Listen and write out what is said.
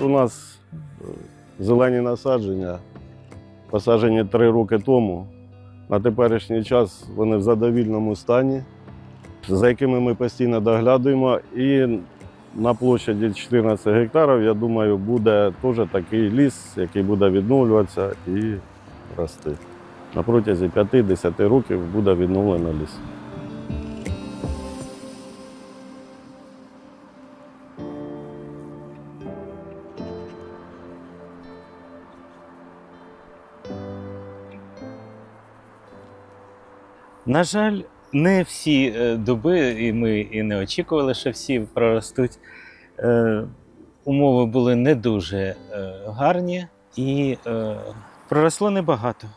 У нас е, зелені насадження посаджені три роки тому. На теперішній час вони в задовільному стані, за якими ми постійно доглядуємо. І на площаді 14 гектарів, я думаю, буде теж такий ліс, який буде відновлюватися і рости. На протязі 5-10 років буде відновлено ліс. На жаль, не всі е, дуби, і ми і не очікували, що всі проростуть. Е, Умови були не дуже е, гарні і проросло небагато.